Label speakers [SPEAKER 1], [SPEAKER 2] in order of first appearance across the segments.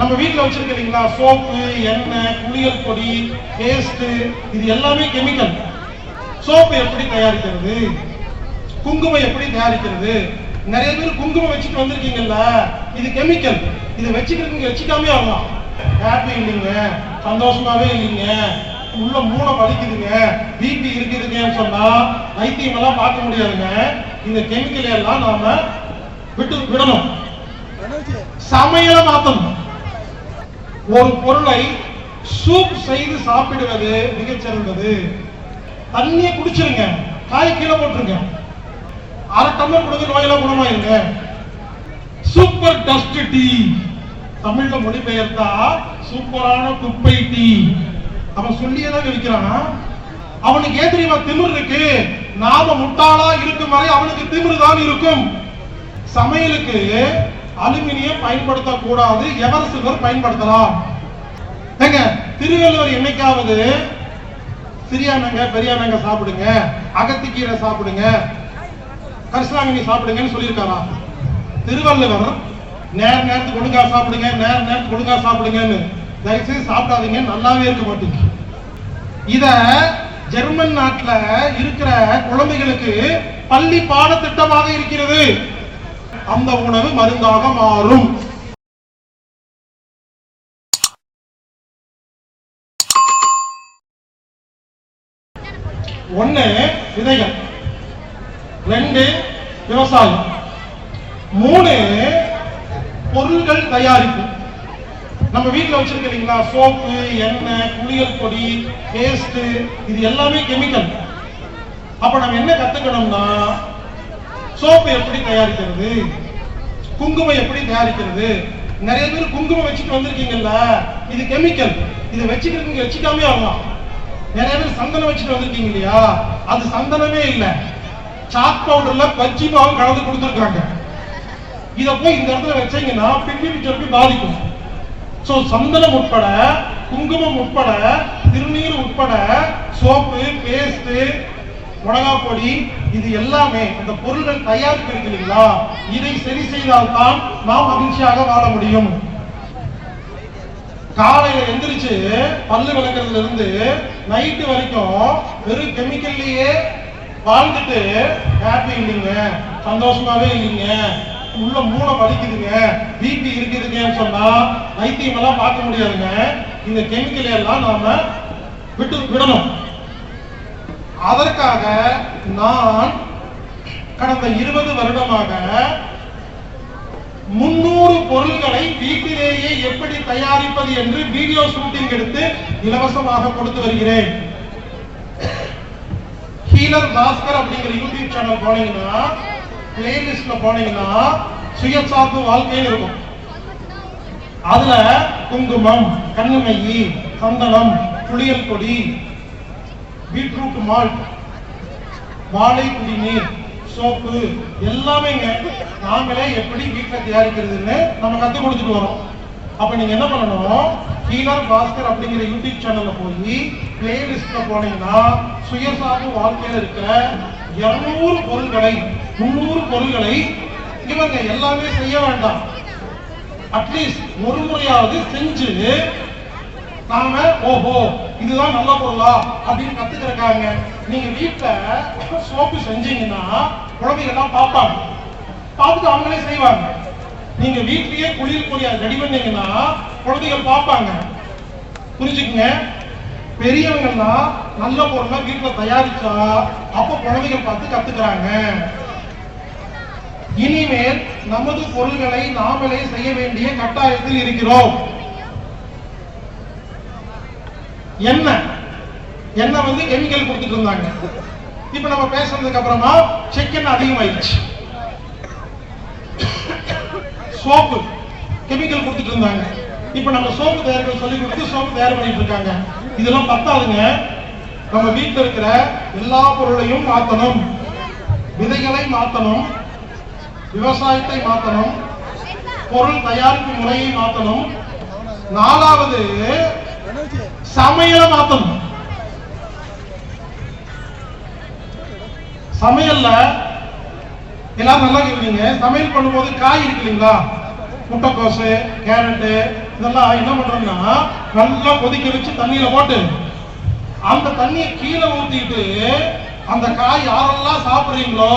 [SPEAKER 1] நம்ம வீட்டில் வச்சிருக்கிறீங்களா சோப்பு எண்ணெய் குளியல் பொடி பேஸ்ட் இது எல்லாமே கெமிக்கல் சோப்பு எப்படி தயாரிக்கிறது குங்குமம் எப்படி தயாரிக்கிறது நிறைய பேர் குங்குமம் வச்சுட்டு வந்திருக்கீங்கல்ல இது கெமிக்கல் இது வச்சுக்கிறதுங்க வச்சுக்காமே ஆகலாம் ஹாப்பி இல்லைங்க சந்தோஷமாவே இல்லைங்க உள்ள மூளை வலிக்குதுங்க பிபி இருக்குதுங்கன்னு சொன்னா வைத்தியம் எல்லாம் பார்க்க முடியாதுங்க இந்த கெமிக்கல் எல்லாம் நாம விட்டு விடணும் சமையல மாத்தணும் ஒரு பொருளை சூப் செய்து சாப்பிடுவது மிகச்சிறந்தது தண்ணியை குடிச்சிருங்க காய் கீழே போட்டுருங்க அரை டம்ளர் கொடுத்து நோயெல்லாம் குணமாயிருங்க சூப்பர் டஸ்ட் டீ தமிழ்ல பெயர்த்தா சூப்பரான குப்பை டீ அவன் சொல்லியதாக விற்கிறான் அவனுக்கு ஏன் தெரியுமா திமிர் இருக்கு நாம முட்டாளா இருக்கும் வரை அவனுக்கு திமிர் தான் இருக்கும் சமையலுக்கு அலுமினியம் பயன்படுத்தக்கூடாது எவர் சில்வர் பயன்படுத்தலாம் ஏங்க திருவள்ளுவர் என்னைக்காவது சிறியானங்க பெரியானங்க சாப்பிடுங்க அகத்திக்கீரை சாப்பிடுங்க கரிசலாங்கனி சாப்பிடுங்கன்னு சொல்லியிருக்காரா திருவள்ளுவர் நேர நேரத்துக்கு ஒழுங்கா சாப்பிடுங்க நேர நேரத்துக்கு ஒழுங்கா சாப்பிடுங்கன்னு தயவுசெய்து சாப்பிடாதீங்க நல்லாவே இருக்க மாட்டீங்க இத ஜெர்மன் நாட்டில் இருக்கிற குழந்தைகளுக்கு பள்ளி பாடத்திட்டமாக இருக்கிறது அந்த உணவு மருந்தாக மாறும் ஒன்னு விதைகள் ரெண்டு விவசாயம் மூணு பொருள்கள் தயாரிப்பு நம்ம வீட்டில் வச்சிருக்கீங்களா சோப்பு எண்ணெய் குளியல் பொடி பேஸ்ட் இது எல்லாமே கெமிக்கல் அப்ப நம்ம என்ன கத்துக்கணும்னா சோப்பு எப்படி தயாரிக்கிறது குங்குமம் எப்படி தயாரிக்கிறது நிறைய பேர் குங்குமம் வச்சுட்டு வந்திருக்கீங்கல்ல இது கெமிக்கல் இதை வச்சுக்கிறதுங்க வச்சுக்காமே ஆகலாம் நிறைய பேர் சந்தனம் வச்சுட்டு வந்திருக்கீங்க இல்லையா அது சந்தனமே இல்லை சாக் பவுடர்ல பஜ்ஜி மாவு கலந்து கொடுத்துருக்காங்க இதை போய் இந்த இடத்துல வச்சீங்கன்னா பின்னி சொல்லி பாதிக்கும் ஸோ சந்தனம் உட்பட குங்குமம் உட்பட திருநீர் உட்பட சோப்பு பேஸ்ட் மிளகா பொடி இது எல்லாமே இந்த பொருள்கள் தயாரிப்பு இருக்கு இல்லைங்களா இதை சரி செய்தால்தான் நாம் மகிழ்ச்சியாக வாழ முடியும் காலையில எந்திரிச்சு பல்லு விளக்குறதுல இருந்து நைட்டு வரைக்கும் வெறும் கெமிக்கல்லையே வாழ்ந்துட்டு ஹாப்பி இல்லைங்க சந்தோஷமாவே இல்லைங்க உள்ள மூளை வலிக்குதுங்க பிபி இருக்குதுங்கன்னு சொன்னா வைத்தியம் எல்லாம் பார்க்க முடியாதுங்க இந்த கெமிக்கல் எல்லாம் நாம விட்டு விடணும் அதற்காக நான் கடந்த இருபது வருடமாக முன்னூறு பொருள்களை வீட்டிலேயே எப்படி தயாரிப்பது என்று வீடியோ ஷூட்டிங் எடுத்து இலவசமாக கொடுத்து வருகிறேன் ஹீலர் பாஸ்கர் அப்படிங்கிற யூடியூப் சேனல் போனீங்கன்னா பிளேலிஸ்ட்ல போனீங்கன்னா சுயசார்பு வாழ்க்கையில் இருக்கும் அதுல குங்குமம் கண்ணுமையி சந்தனம் புளியல் கொடி பீட்ரூட் மால்ட் வாழை குடிநீர் சோப்பு எல்லாமே நாங்களே எப்படி வீட்டில் தயாரிக்கிறதுன்னு நம்ம கற்றுக் கொடுத்துட்டு வரோம் அப்போ நீங்கள் என்ன பண்ணணும் ஹீலர் பாஸ்கர் அப்படிங்கிற யூடியூப் சேனலில் போய் பிளேலிஸ்ட்டில் போனீங்கன்னா சுயசார்பு வாழ்க்கையில் இருக்கிற இரநூறு பொருள்களை முன்னூறு பொருள்களை இவங்க எல்லாமே செய்ய வேண்டாம் அட்லீஸ்ட் ஒரு முறையாவது செஞ்சு நாம ஓஹோ இதுதான் நல்ல பொருளா அப்படின்னு கத்துக்கிறக்காங்க நீங்க வீட்டுல சோப்பு செஞ்சீங்கன்னா எல்லாம் பார்ப்பாங்க பார்த்துட்டு அவங்களே செய்வாங்க நீங்க வீட்லயே குளிர் கூடிய ரெடி பண்ணீங்கன்னா குழந்தைகள் பார்ப்பாங்க புரிஞ்சுக்குங்க பெரியவங்கன்னா நல்ல பொருளை வீட்டுல தயாரிச்சா அப்ப குழந்தைகள் பார்த்து கத்துக்கிறாங்க இனிமேல் நமது பொருள்களை நாமளே செய்ய வேண்டிய கட்டாயத்தில் இருக்கிறோம் எண்ணெய் எண்ணெய் வந்து கெமிக்கல் கொடுத்துட்டு இருந்தாங்க இப்ப நம்ம பேசுறதுக்கு அப்புறமா செக்கெண்ணெய் அதிகமாயிடுச்சு சோப்பு கெமிக்கல் கொடுத்துட்டு இருந்தாங்க இப்ப நம்ம சோப்பு தயாரிக்க சொல்லி கொடுத்து சோப்பு தயார் பண்ணிட்டு இருக்காங்க இதெல்லாம் பத்தாதுங்க நம்ம வீட்டில் இருக்கிற எல்லா பொருளையும் மாத்தணும் விதைகளை மாத்தணும் விவசாயத்தை மாத்தணும் பொருள் தயாரிப்பு முறையை மாத்தணும் நாலாவது சமையல மாத்தணும் சமையல்ல எல்லாரும் நல்லா கேட்குறீங்க சமையல் பண்ணும்போது காய் இருக்கு இல்லைங்களா முட்டைக்கோசு கேரட்டு இதெல்லாம் என்ன பண்றோம்னா நல்லா கொதிக்க வச்சு தண்ணியில போட்டு அந்த தண்ணியை கீழே ஊத்திட்டு அந்த காய் யாரெல்லாம் சாப்பிடுறீங்களோ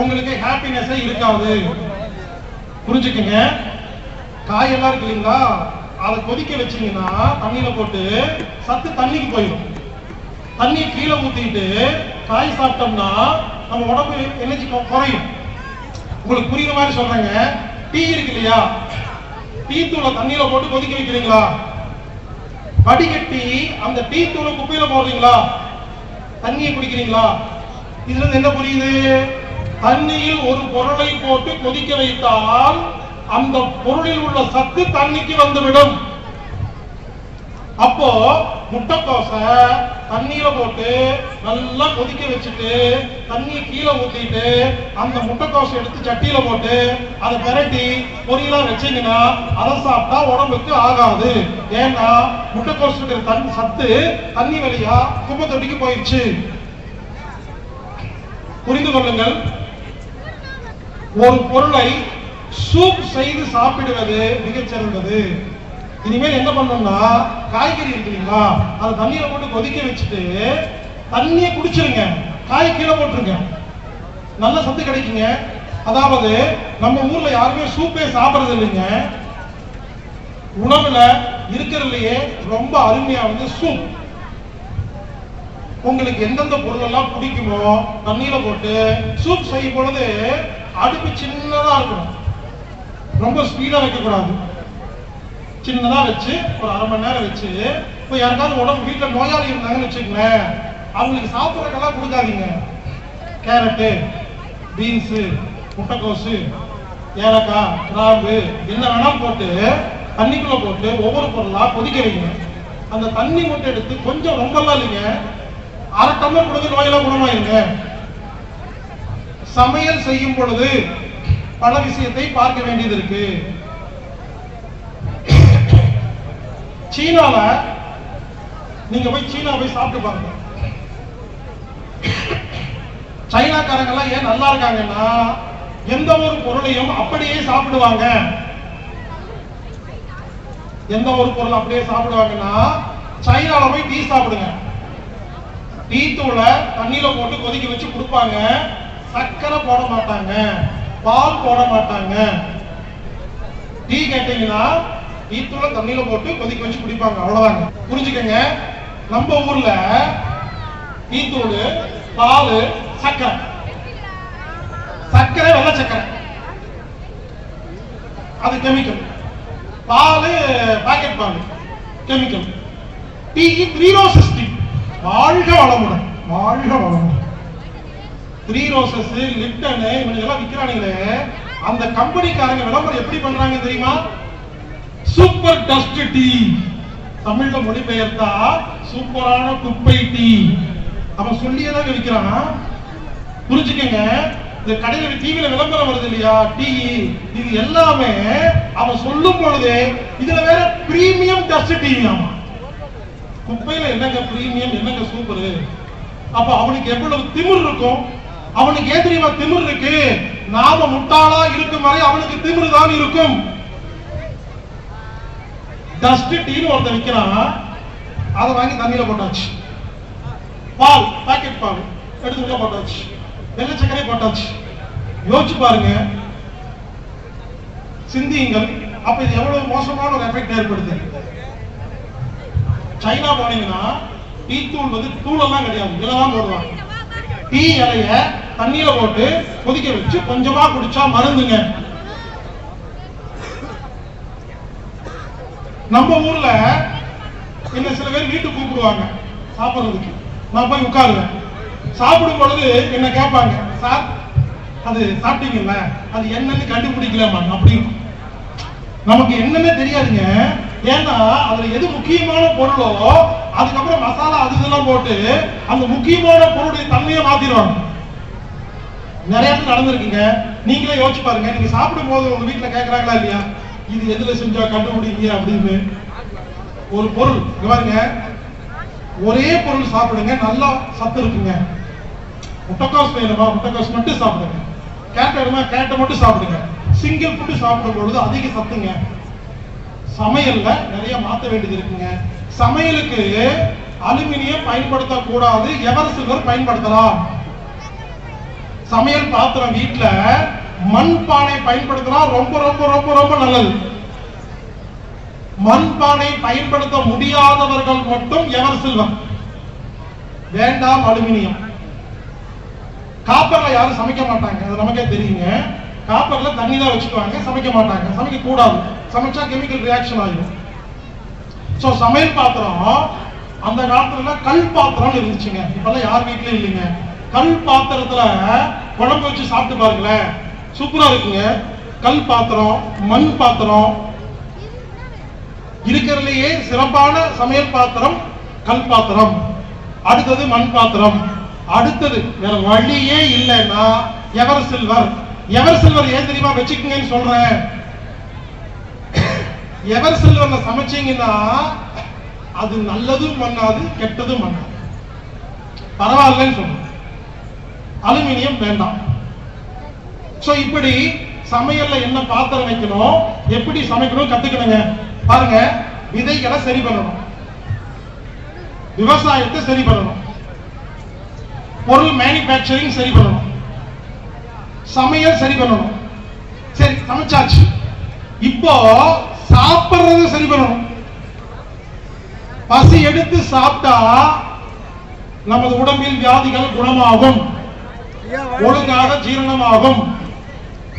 [SPEAKER 1] உங்களுக்கு ஹாப்பினஸே இருக்காது புரிஞ்சுக்கங்க காய் எல்லாம் இருக்கு இல்லைங்களா அதை கொதிக்க வச்சீங்கன்னா தண்ணியில போட்டு சத்து தண்ணிக்கு போயிடும் தண்ணியை கீழே ஊத்திட்டு காய் சாப்பிட்டோம்னா நம்ம உடம்பு எனர்ஜி குறையும் உங்களுக்கு புரியுற மாதிரி சொல்றேங்க டீ இருக்கு இல்லையா டீ தூளை தண்ணியில போட்டு கொதிக்க வைக்கிறீங்களா வடிகட்டி அந்த டீ தூளை குப்பையில போடுறீங்களா தண்ணியை குடிக்கிறீங்களா இதுல இருந்து என்ன புரியுது தண்ணியில் ஒரு பொருளை போட்டு கொதிக்க வைத்தால் அந்த பொருளில் உள்ள சத்து தண்ணிக்கு வந்துவிடும் அப்போ முட்டைக்கோசை தண்ணீரை போட்டு நல்லா கொதிக்க வச்சுட்டு தண்ணியை கீழே ஊத்திட்டு அந்த முட்டைக்கோசை எடுத்து சட்டியில போட்டு அதை பெரட்டி பொரியலா வச்சீங்கன்னா அதை சாப்பிட்டா உடம்புக்கு ஆகாது ஏன்னா முட்டைக்கோசு இருக்கிற தண்ணி சத்து தண்ணி வழியா குப்பத்தொட்டிக்கு போயிடுச்சு புரிந்து கொள்ளுங்கள் ஒரு பொருளை சூப் செய்து சாப்பிடுவது மிகச்சிறந்தது இனிமேல் என்ன பண்ணோம்னா காய்கறி இருக்குங்களா அதை தண்ணியில போட்டு கொதிக்க வச்சுட்டு தண்ணியை குடிச்சிருங்க காய் கீழே போட்டுருங்க நல்ல சத்து கிடைக்குங்க அதாவது நம்ம ஊர்ல யாருமே சூப்பே சாப்பிடுறது இல்லைங்க உணவுல இருக்கிறதுலயே ரொம்ப அருமையா வந்து சூப் உங்களுக்கு எந்தெந்த பொருள் எல்லாம் பிடிக்குமோ தண்ணியில போட்டு சூப் செய்யும் பொழுது அடுப்பு சின்னதா இருக்கணும் ரொம்ப ஸ்பீடாக கூடாது சின்னதாக வச்சு ஒரு அரை மணி நேரம் வச்சு இப்போ யாருக்காவது உடம்பு வீட்டில் நோயாளி இருந்தாங்கன்னு வச்சுக்கோங்களேன் அவங்களுக்கு சாப்பிட்றதுக்கெல்லாம் கொடுக்காதீங்க கேரட்டு பீன்ஸு முட்டைக்கோசு ஏலக்காய் கிராம்பு என்ன வேணாலும் போட்டு தண்ணிக்குள்ளே போட்டு ஒவ்வொரு பொருளாக கொதிக்க வைங்க அந்த தண்ணி மட்டும் எடுத்து கொஞ்சம் ரொம்பலாம் இல்லைங்க அரை டம்ளர் கொடுத்து நோயெல்லாம் குணமாயிருங்க சமையல் செய்யும் பொழுது பல விஷயத்தை பார்க்க வேண்டியது இருக்கு சீனால நீங்க போய் சீனா போய் சாப்பிட்டு பாருங்க சைனாக்காரங்க எல்லாம் ஏன் நல்லா இருக்காங்கன்னா எந்த ஒரு பொருளையும் அப்படியே சாப்பிடுவாங்க எந்த ஒரு பொருள் அப்படியே சாப்பிடுவாங்கன்னா சைனால போய் டீ சாப்பிடுங்க டீ தூளை தண்ணியில போட்டு கொதிக்க வச்சு கொடுப்பாங்க சக்கரை போட மாட்டாங்க பால் போட மாட்டாங்க டீ கேட்டீங்கன்னா ஈத்தூள தண்ணியில போட்டு கொதிக்க வச்சு குடிப்பாங்க அவ்வளவுதாங்க புரிஞ்சுக்கங்க நம்ம ஊர்ல ஈத்தூள் பால் சக்கரை சக்கரை வெள்ள சக்கரை அது கெமிக்கல் பால் பாக்கெட் பால் chemical tea three roses tea வாழ்க வளமுடன் வாழ்க வளமுடன் த்ரீ ரோசஸ் லிப்டன் எல்லாம் விற்கிறானுங்களே அந்த கம்பெனிக்காரங்க விளம்பரம் எப்படி பண்றாங்க தெரியுமா சூப்பர் டஸ்ட் டீ தமிழ்ல மொழிபெயர்த்தா சூப்பரான குப்பை டீ அவன் சொல்லியே தான் விற்கிறான் புரிஞ்சுக்கங்க இந்த கடையில டிவியில விளம்பரம் வருது இல்லையா டீ இது எல்லாமே அவன் சொல்லும் பொழுது இதுல வேற பிரீமியம் டஸ்ட் டீ ஆமா குப்பையில என்னங்க பிரீமியம் என்னங்க சூப்பர் அப்ப அவனுக்கு எவ்வளவு திமிர் இருக்கும் அவனுக்கு ஏன் தெரியுமா திமிர் இருக்கு நாம முட்டாளா இருக்கும் வரை அவனுக்கு திமிர் தான் இருக்கும் டஸ்ட் டீனு ஒருத்தர் விற்கிறான் அதை வாங்கி தண்ணியில போட்டாச்சு பால் பாக்கெட் பால் எடுத்து உள்ள போட்டாச்சு வெள்ளை போட்டாச்சு யோசிச்சு பாருங்க சிந்தியுங்கள் அப்ப இது எவ்வளவு மோசமான ஒரு எஃபெக்ட் ஏற்படுது சைனா போனீங்கன்னா டீ தூள் வந்து தூள் எல்லாம் கிடையாது இதெல்லாம் போடுவாங்க டீ இலைய தண்ணியில போட்டு கொதிக்க வச்சு கொஞ்சமா குடிச்சா மருந்துங்க நம்ம ஊர்ல என்ன சில பேர் வீட்டுக்கு கூப்பிடுவாங்க சாப்பிடுறதுக்கு நான் போய் உட்காருவேன் சாப்பிடும் பொழுது என்ன கேட்பாங்க சார் அது சாப்பிட்டீங்கல்ல அது என்னன்னு கண்டுபிடிக்கலாமா அப்படின்னு நமக்கு என்னன்னே தெரியாதுங்க ஏன்னா அதுல எது முக்கியமான பொருளோ அதுக்கப்புறம் மசாலா அது இதெல்லாம் போட்டு அந்த முக்கியமான பொருளுடைய தன்மையை மாத்திடுவாங்க நிறைய இடத்துல நடந்திருக்குங்க நீங்களே யோசிச்சு பாருங்க நீங்க சாப்பிடும் போது உங்க வீட்டுல கேக்குறாங்களா இல்லையா இது எதுல செஞ்சா கண்டுபிடிங்க அப்படின்னு ஒரு பொருள் பாருங்க ஒரே பொருள் சாப்பிடுங்க நல்லா சத்து இருக்குங்க முட்டைக்காசு வேணுமா முட்டைக்காசு மட்டும் சாப்பிடுங்க கேட்ட வேணுமா கேட்ட மட்டும் சாப்பிடுங்க சிங்கிள் ஃபுட் சாப்பிடும் பொழுது அதிக சத்துங்க சமையல்ல நிறைய மாற்ற வேண்டியது இருக்குங்க சமையலுக்கு அலுமினியம் பயன்படுத்தக்கூடாது எவர் சில்வர் பயன்படுத்தலாம் சமையல் பாத்திரம் வீட்டுல மண்பானை பயன்படுத்தினா ரொம்ப ரொம்ப ரொம்ப ரொம்ப நல்லது மண்பானை பயன்படுத்த முடியாதவர்கள் மட்டும் எவர் செல்வம் வேண்டாம் அலுமினியம் காப்பர்ல யாரும் சமைக்க மாட்டாங்க அது நமக்கே தெரியுங்க காப்பர்ல தண்ணி தான் வச்சுக்குவாங்க சமைக்க மாட்டாங்க சமைக்க கூடாது சமைச்சா கெமிக்கல் ரியாக்ஷன் ஆகும் சோ சமையல் பாத்திரம் அந்த காலத்துல கல் பாத்திரம் இருந்துச்சுங்க இப்பெல்லாம் யார் வீட்லயும் இல்லைங்க கல் பாத்திரத்துல குழம்பு வச்சு சாப்பிட்டு பாருங்களேன் சூப்பரா இருக்குங்க கல் பாத்திரம் மண் பாத்திரம் இருக்கிறதுலையே சிறப்பான சமையல் பாத்திரம் கல் பாத்திரம் அடுத்தது மண் பாத்திரம் அடுத்தது வேற வழியே இல்லைன்னா எவர் சில்வர் எவர் சில்வர் ஏன் தெரியுமா வச்சுக்கோங்கன்னு சொல்றேன் எவர் சில்வர்ல சமைச்சீங்கன்னா அது நல்லதும் பண்ணாது கெட்டதும் பண்ணாது பரவாயில்லன்னு சொல்றேன் அலுமினியம் வேண்டாம் சோ இப்படி சமையல்ல என்ன பாத்திரம் வைக்கணும் எப்படி சமைக்கணும் கத்துக்கணுங்க பாருங்க விதைகளை சரி பண்ணணும் விவசாயத்தை சரி பண்ணணும் பொருள் மேனுபேக்சரிங் சரி பண்ணணும் சமையல் சரி பண்ணணும் சரி சமைச்சாச்சு இப்போ சாப்பிடுறது சரி பண்ணணும் பசி எடுத்து சாப்பிட்டா நமது உடம்பில் வியாதிகள் குணமாகும் ஒழுங்காக ஜீரணமாகும்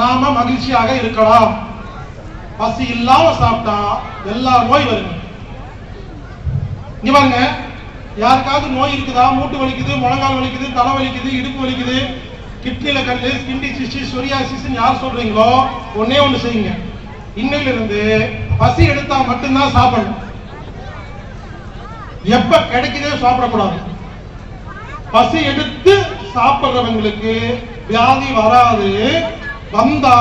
[SPEAKER 1] நாம மகிழ்ச்சியாக இருக்கலாம் பசி இல்லாம சாப்பிட்டா எல்லா நோய் வருங்க யாருக்காவது நோய் இருக்குதா மூட்டு வலிக்குது முழங்கால் வலிக்குது தலை வலிக்குது இடுப்பு வலிக்குது கிட்னில கல்லு ஸ்கின் டிசிஸ் சொரியாசிஸ் யார் சொல்றீங்களோ ஒன்னே ஒண்ணு செய்யுங்க இருந்து பசி எடுத்தா மட்டும்தான் சாப்பிடணும் எப்ப கிடைக்குதே சாப்பிடக்கூடாது பசி எடுத்து சாப்பிடுறவங்களுக்கு வியாதி வராது வந்தா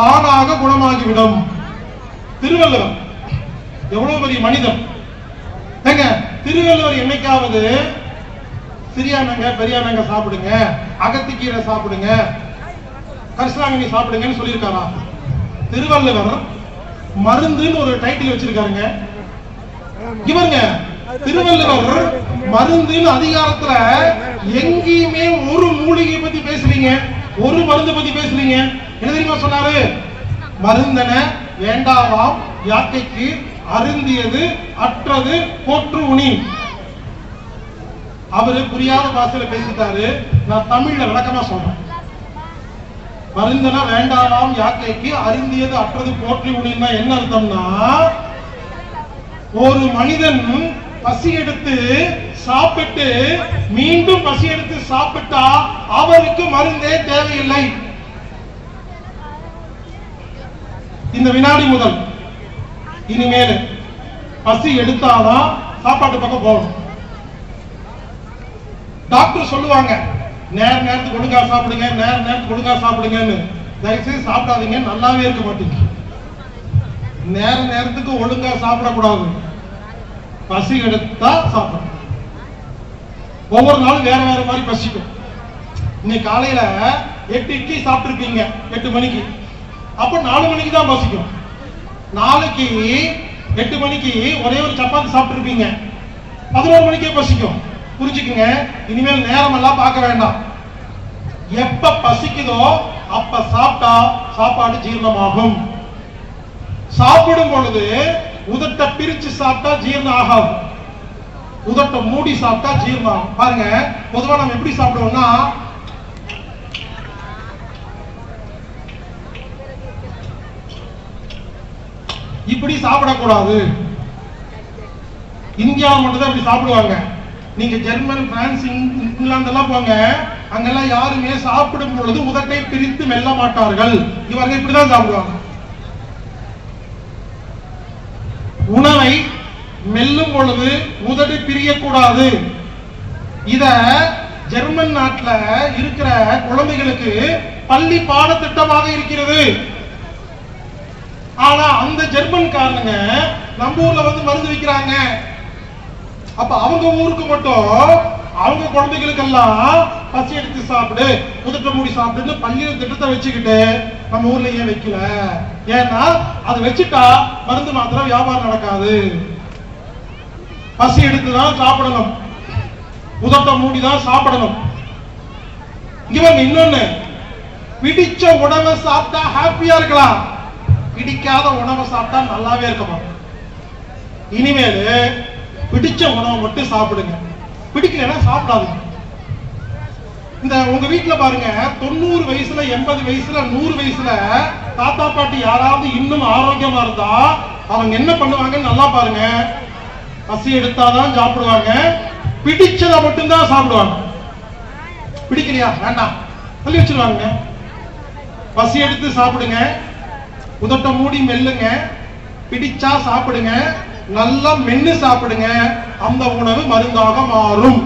[SPEAKER 1] தானாக குணமாகிவிடும் திருவள்ளுவர் எவ்வளவு பெரிய மனிதன் ஏங்க திருவள்ளுவர் என்னைக்காவது சிறியானங்க பெரியானங்க சாப்பிடுங்க அகத்திக்கீரை சாப்பிடுங்க கரிசலாங்கனி சாப்பிடுங்கன்னு சொல்லியிருக்காரா திருவள்ளுவர் மருந்துன்னு ஒரு டைட்டில் வச்சிருக்காருங்க இவருங்க திருவள்ளுவர் மருந்தின் அதிகாரத்துல எங்கேயுமே ஒரு மூலிகை பத்தி பேசுறீங்க ஒரு மருந்து பத்தி பேசுறீங்க என்ன தெரியுமா சொன்னாரு மருந்தன வேண்டாவாம் யாக்கைக்கு அருந்தியது அற்றது போற்று உணி அவரு புரியாத பாசையில பேசிட்டாரு நான் தமிழ்ல விளக்கமா சொல்றேன் மருந்தனா வேண்டாமாம் யாக்கைக்கு அருந்தியது அற்றது போற்றி உணின்னா என்ன அர்த்தம்னா ஒரு மனிதன் பசி எடுத்து சாப்பிட்டு மீண்டும் பசி எடுத்து சாப்பிட்டா அவருக்கு மருந்தே தேவையில்லை இந்த வினாடி முதல் இனிமேல் பசி எடுத்தாதான் சாப்பாட்டு பக்கம் போகணும் டாக்டர் சொல்லுவாங்க நேர நேரத்துக்கு கொடுங்க சாப்பிடுங்க நேர நேரத்துக்கு கொடுங்க சாப்பிடுங்கன்னு தயவுசெய்து சாப்பிடாதீங்க நல்லாவே இருக்க மாட்டீங்க நேர நேரத்துக்கு ஒழுங்கா சாப்பிடக்கூடாது பசி எடுத்தா சாப்பிடும் ஒவ்வொரு நாளும் வேற வேற மாதிரி பசிக்கும் இன்னைக்கு காலையில எட்டு இட்லி சாப்பிட்டுருப்பீங்க எட்டு மணிக்கு அப்ப நாலு மணிக்கு தான் பசிக்கும் நாளைக்கு எட்டு மணிக்கு ஒரே ஒரு சப்பாத்தி சாப்பிட்டுருப்பீங்க பதினோரு மணிக்கே பசிக்கும் புரிஞ்சுக்குங்க இனிமேல் நேரம் எல்லாம் பார்க்க வேண்டாம் எப்ப பசிக்குதோ அப்ப சாப்பிட்டா சாப்பாடு ஜீரணமாகும் சாப்பிடும் பொழுது உதட்ட பிரிச்சு சாப்பிட்டா ஜீரணம் ஆகாது உதட்ட மூடி சாப்பிட்டா ஜீரணம் பாருங்க பொதுவா நம்ம எப்படி சாப்பிடுவோம்னா இப்படி சாப்பிடக்கூடாது இந்தியாவில் மட்டும்தான் இப்படி சாப்பிடுவாங்க நீங்க ஜெர்மன் பிரான்ஸ் இங்கிலாந்து எல்லாம் போங்க அங்கெல்லாம் யாருமே சாப்பிடும் பொழுது உதட்டை பிரித்து மெல்ல மாட்டார்கள் இவர்கள் இப்படிதான் சாப்பிடுவாங்க உணவை மெல்லும் பொழுது உதடு பிரியக்கூடாது இத ஜெர்மன் நாட்டுல இருக்கிற குழந்தைகளுக்கு பள்ளி பாடத்திட்டமாக இருக்கிறது ஆனா அந்த ஜெர்மன் காரணங்க நம்ம ஊர்ல வந்து மருந்து விற்கிறாங்க அப்ப அவங்க ஊருக்கு மட்டும் அவங்க குழந்தைகளுக்கெல்லாம் பசி எடுத்து சாப்பிடு உதட்ட மூடி சாப்பிடுன்னு பள்ளியில் திட்டத்தை வச்சுக்கிட்டு நம்ம ஊர்ல ஏன் வைக்கல ஏன்னா அதை வச்சுட்டா மருந்து மாத்திரம் வியாபாரம் நடக்காது பசி எடுத்துதான் சாப்பிடணும் உதட்ட மூடிதான் சாப்பிடணும் இங்க இன்னொன்னு பிடிச்ச உணவை சாப்பிட்டா ஹாப்பியா இருக்கலாம் பிடிக்காத உணவை சாப்பிட்டா நல்லாவே இருக்கமா இனிமேல் பிடிச்ச உணவை மட்டும் சாப்பிடுங்க பிடிக்கலன்னா சாப்பிடாதீங்க இந்த உங்க வீட்டுல பாருங்க தொண்ணூறு வயசுல எண்பது வயசுல நூறு வயசுல தாத்தா பாட்டி யாராவது இன்னும் ஆரோக்கியமா இருந்தா அவங்க என்ன பண்ணுவாங்கன்னு நல்லா பாருங்க பசி எடுத்தாதான் சாப்பிடுவாங்க பிடிச்சதை மட்டும்தான் சாப்பிடுவாங்க பிடிக்கலையா வேண்டாம் சொல்லி வச்சிருவாங்க பசி எடுத்து சாப்பிடுங்க உதட்ட மூடி மெல்லுங்க பிடிச்சா சாப்பிடுங்க நல்லா மென்று சாப்பிடுங்க அந்த உணவு மருந்தாக மாறும்